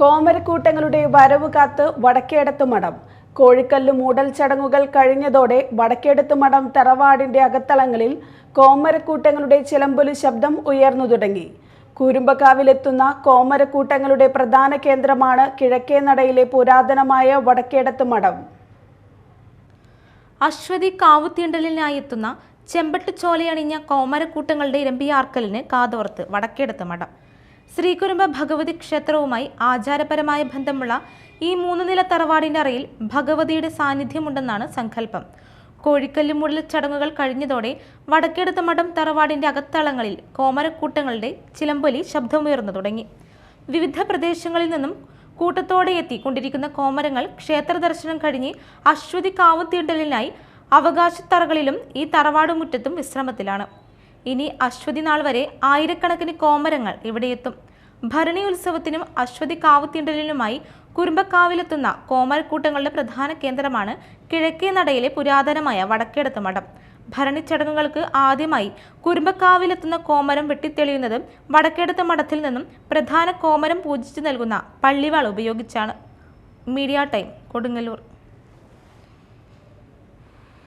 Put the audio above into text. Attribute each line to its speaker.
Speaker 1: കോമരക്കൂട്ടങ്ങളുടെ വരവ് കാത്ത് വടക്കേടത്ത് മഠം. കോഴിക്കല്ല് മൂടൽ ചടങ്ങുകൾ കഴിഞ്ഞതോടെ വടക്കേടത്ത് മഠം തറവാടിന്റെ അകത്തളങ്ങളിൽ കോമരക്കൂട്ടങ്ങളുടെ ചിലമ്പൊലി ശബ്ദം ഉയർന്നു തുടങ്ങി. കുരുമ്പക്കാവിലെത്തുന്ന കോമരക്കൂട്ടങ്ങളുടെ പ്രധാന കേന്ദ്രമാണ് കിഴക്കേ നടയിലെ പുരാതനമായ വടക്കേടത്ത് മഠം.
Speaker 2: അശ്വതി കാവുത്തീണ്ടലിനായി എത്തുന്ന ചെമ്പട്ട് ചോലയണിഞ്ഞ കോമരക്കൂട്ടങ്ങളുടെ ഇരമ്പിയാർക്കലിന് കാതോർത്ത് വടക്കേടത്ത് മഠം. ശ്രീകുരുമ്പ ഭഗവതി ക്ഷേത്രവുമായി ആചാരപരമായ ബന്ധമുള്ള ഈ മൂന്ന് നില തറവാടിന്റെ അറയിൽ ഭഗവതിയുടെ സാന്നിധ്യമുണ്ടെന്നാണ് സങ്കല്പം. കോഴിക്കല്ല് മുടൽ ചടങ്ങുകൾ കഴിഞ്ഞതോടെ വടക്കേടത്ത് മഠം തറവാടിന്റെ അകത്തളങ്ങളിൽ കോമരക്കൂട്ടങ്ങളുടെ ചിലമ്പൊലി ശബ്ദമുയർന്നു തുടങ്ങി. വിവിധ പ്രദേശങ്ങളിൽ നിന്നും കൂട്ടത്തോടെ എത്തിക്കൊണ്ടിരിക്കുന്ന കോമരങ്ങൾ ക്ഷേത്ര ദർശനം കഴിഞ്ഞ് അശ്വതി കാവുത്തീണ്ടലിനായി അവകാശത്തറകളിലും ഈ തറവാട് മുറ്റത്തും വിശ്രമത്തിലാണ്. ഇനി അശ്വതി നാൾ വരെ ആയിരക്കണക്കിന് കോമരങ്ങൾ ഇവിടെ എത്തും ഭരണി ഉത്സവത്തിനും അശ്വതി കാവുത്തിണ്ടലിനുമായി കുറുമ്പക്കാവിലെത്തുന്ന കോമരക്കൂട്ടങ്ങളുടെ പ്രധാന കേന്ദ്രമാണ് കിഴക്കേ നടയിലെ പുരാതനമായ വടക്കേടത്ത് മഠം. ഭരണി ചടങ്ങുകൾക്ക് ആദ്യമായി കുറുമ്പക്കാവിലെത്തുന്ന കോമരം വെട്ടിത്തെളിയുന്നതും വടക്കേടത്ത് മഠത്തിൽ നിന്നും പ്രധാന കോമരം പൂജിച്ചു നൽകുന്ന പള്ളിവാൾ ഉപയോഗിച്ചാണ്. Media time Kodungallur.